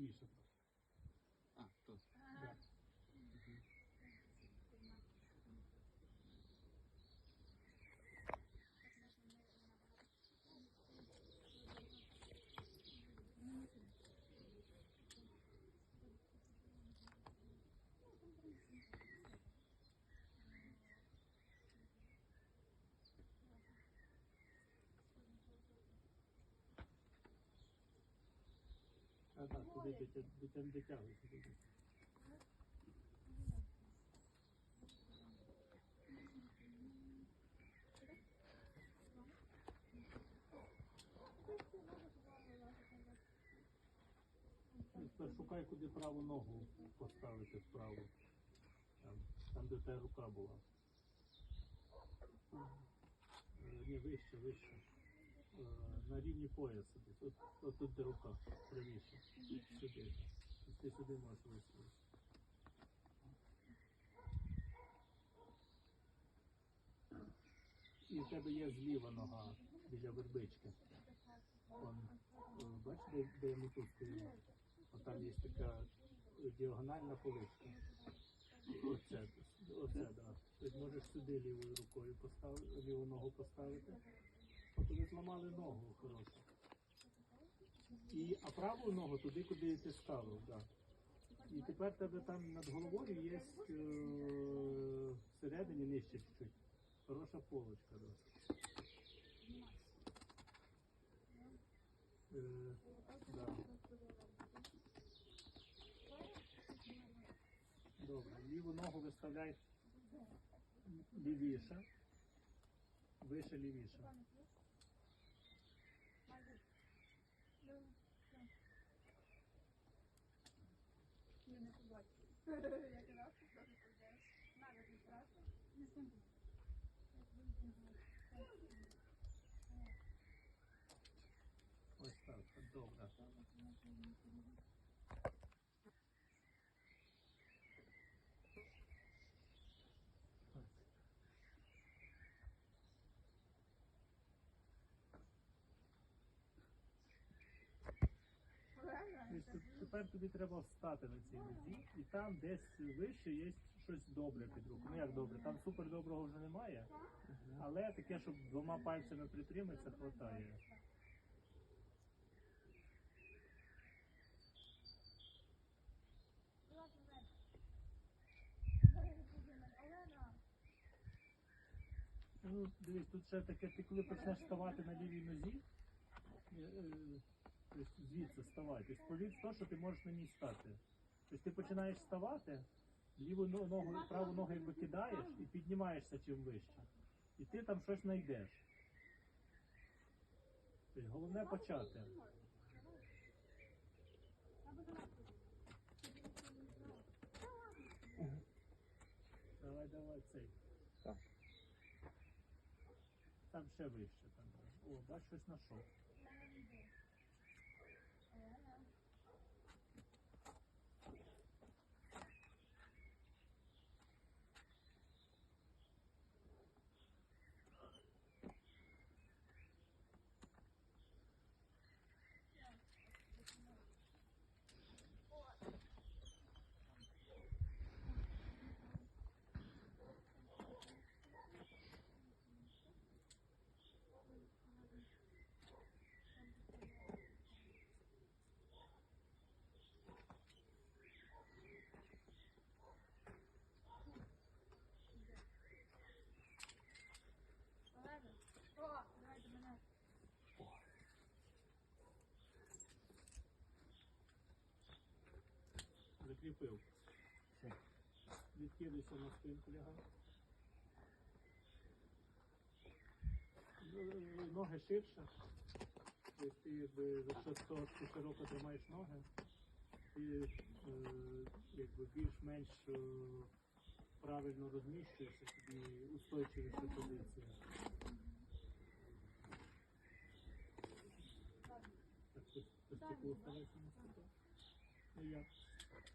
лівіше А так, туди дитя, дитя не. Ну, Тепер шукай, куди праву ногу поставити вправо. Там, там де та рука була. Е, Ні, вище, вище. Е, На рівні пояса. От, от тут де рука, правіше. Сюди. Ти сюди можеш виставити. І в тебе є зліва нога біля вербички. Е, бачиш, де, ми тут? От там є така діагональна поличка. Оце, оце, да. Ти можеш сюди лівою рукою поставити, ліву ногу поставити. От зламали ногу хорошу. І, а праву ногу туди, куди ти ставив, да. І тепер тебе там над головою є е, всередині нижче чуть-чуть. Хороша полочка, да. Е, да. Добре, ліву ногу виставляй лівіше. Вище лівіше. Я не побачила. Я казав, що теж подивилась. Навіть не. Ось так, добре. Так. Тобто тут- Тепер тобі треба встати на цій нозі, і там десь вище є щось добре під руку. Ну як добре, там супер доброго вже немає, але таке, щоб двома пальцями притриматися, хватає. Ну, дивись, тут ще таке, ти коли почнеш ставати на лівій нозі, е, е, тобто звідси ставай, тобто повір те, що ти можеш на ній стати. Тобто ти починаєш ставати, ліву ногу, праву ногу якби кидаєш і піднімаєшся чим вище. І ти там щось знайдеш. Тобто головне почати. Давай, давай цей. Так. Там ще вище. Там. О, бач, щось знайшов. Yeah. Закріпив. Відкидайся на спинку лягай. Ну, Ноги ширше. Ти, якби, якщо ти широко тримаєш ноги, ти е, якби, більш-менш е, правильно розміщуєшся, тобі устойчивіша позиція. Так, ти, ти стекло старайся не стати. Ну як?